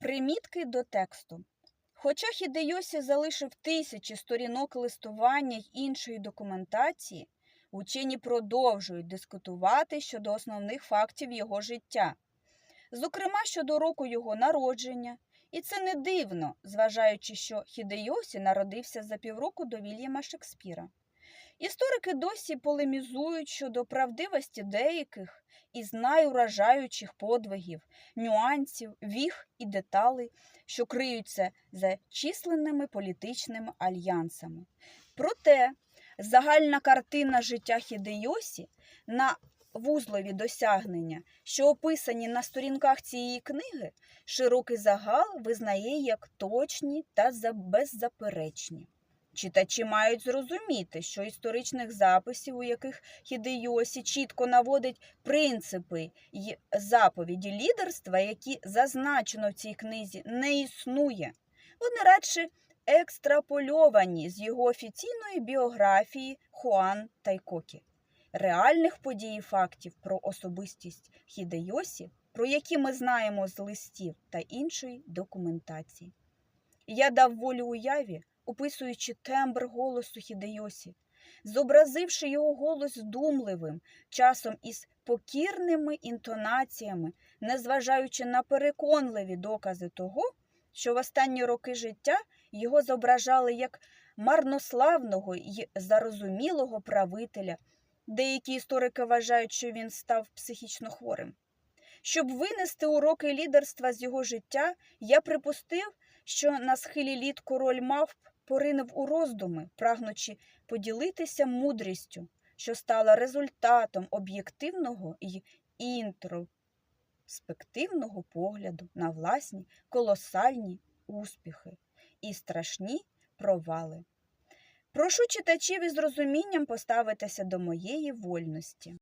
Примітки до тексту. Хоча Хідейосі залишив тисячі сторінок листування й іншої документації, учені продовжують дискутувати щодо основних фактів його життя, зокрема щодо року його народження. І це не дивно, зважаючи, що Хідейосі народився за півроку до Вільяма Шекспіра. Історики досі полемізують щодо правдивості деяких із найуражаючих подвигів, нюансів, віг і деталей, що криються за численними політичними альянсами. Проте загальна картина життя Хідейосі на вузлові досягнення, що описані на сторінках цієї книги, широкий загал визнає як точні та беззаперечні. Читачі мають зрозуміти, що історичних записів, у яких Хідейосі чітко наводить принципи й заповіді лідерства, які зазначено в цій книзі, не існує. Вони радше екстрапольовані з його офіційної біографії Хуан Тайкокі. Реальних подій і фактів про особистість Хідейосі, про які ми знаємо з листів та іншої документації. Я дав волю уяві, описуючи тембр голосу Хідейосі, зобразивши його голос думливим, часом із покірними інтонаціями, незважаючи на переконливі докази того, що в останні роки життя його зображали як марнославного й зарозумілого правителя. Деякі історики вважають, що він став психічно хворим. Щоб винести уроки лідерства з його життя, я припустив, що на схилі літ король мавп поринув у роздуми, прагнучи поділитися мудрістю, що стала результатом об'єктивного і інтроспективного погляду на власні колосальні успіхи і страшні провали. Прошу читачів із розумінням поставитися до моєї вольності.